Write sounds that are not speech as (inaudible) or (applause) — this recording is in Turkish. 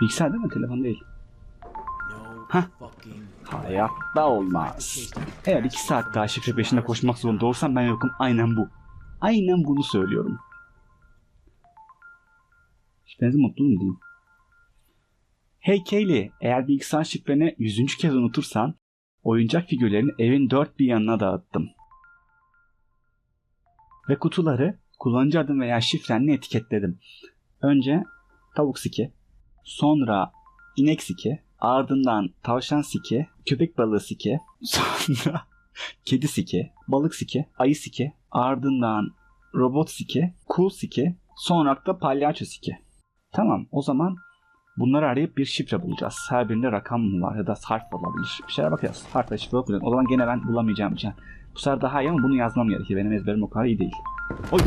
Bilgisayar değil mi? Telefon değil. Hah. Hayatta olmaz. Eğer iki saat daha şifre peşinde koşmak zorunda olsam ben yokum. Aynen bu. Aynen bunu söylüyorum. Şifrenizi mutlu mu diyeyim? Hey Kaylee, eğer bilgisayar şifreni yüzüncü kez unutursan oyuncak figürlerini evin dört bir yanına dağıttım. Ve kutuları kullanıcı adın veya şifrenle etiketledim. Önce tavuk siki, sonra inek siki, ardından tavşan siki, köpek balığı siki, (laughs) sonra kedi siki, balık siki, ayı siki, ardından robot siki, cool siki, sonra da palyaço siki. Tamam o zaman bunları arayıp bir şifre bulacağız. Her birinde rakam mı var ya da harf olabilir. Bir şeyler bakacağız. Harf ve şifre okuyalım. O zaman gene ben bulamayacağım için. Bu sefer daha iyi ama bunu yazmam gerekiyor. Benim ezberim o kadar iyi değil. Oy.